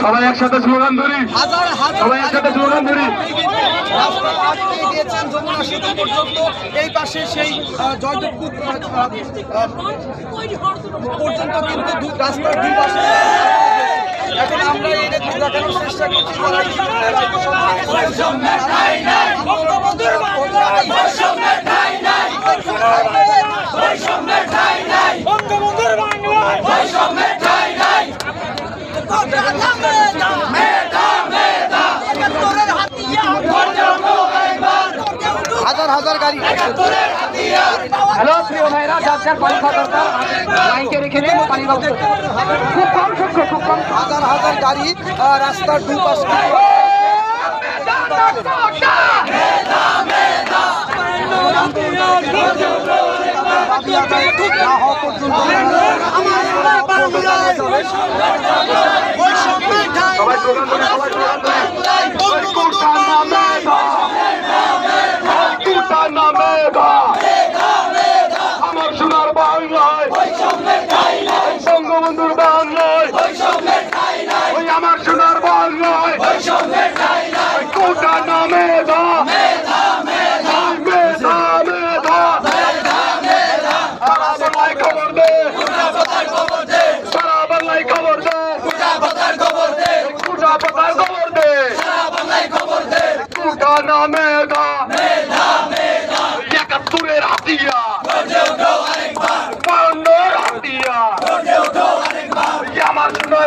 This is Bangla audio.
সবাই একসাথে স্লোগান ধরি সবাই একসাথে স্লোগান ধরি রাস্তা আটকে দিয়েছেন যমুনা সেতু পর্যন্ত এই পাশে সেই জয়দেবপুর পর্যন্ত কিন্তু রাস্তার দুই পাশে এখন আমরা এই দেখানোর চেষ্টা করছি যারা এই রাজ্য সরকারের বঙ্গবন্ধুর বাংলায় বৈষম্যের ঠাই নাই হাজার হাজার গাড়ি। হ্যালো প্রিয় ভাইরা যার যার পানি খাওয়া দরকার লাইনকে রেখে দিন পানি খুব কম সংখ্যক খুব কম। হাজার হাজার গাড়ি রাস্তার দুপাশ সবাই স্লোগান ধরি সবাই স্লোগান ধরি কুটার নামে গা কুটার নামে গা আমার সোনার বাংলায় বঙ্গবন্ধুর বাংলায় ওই আমার সোনার বাংলায় কুটার নামে দে। কুটা কুটা নামে গা একাত্তরের হাতিয়া বাউন্নর হাতিয়া আমার সোনার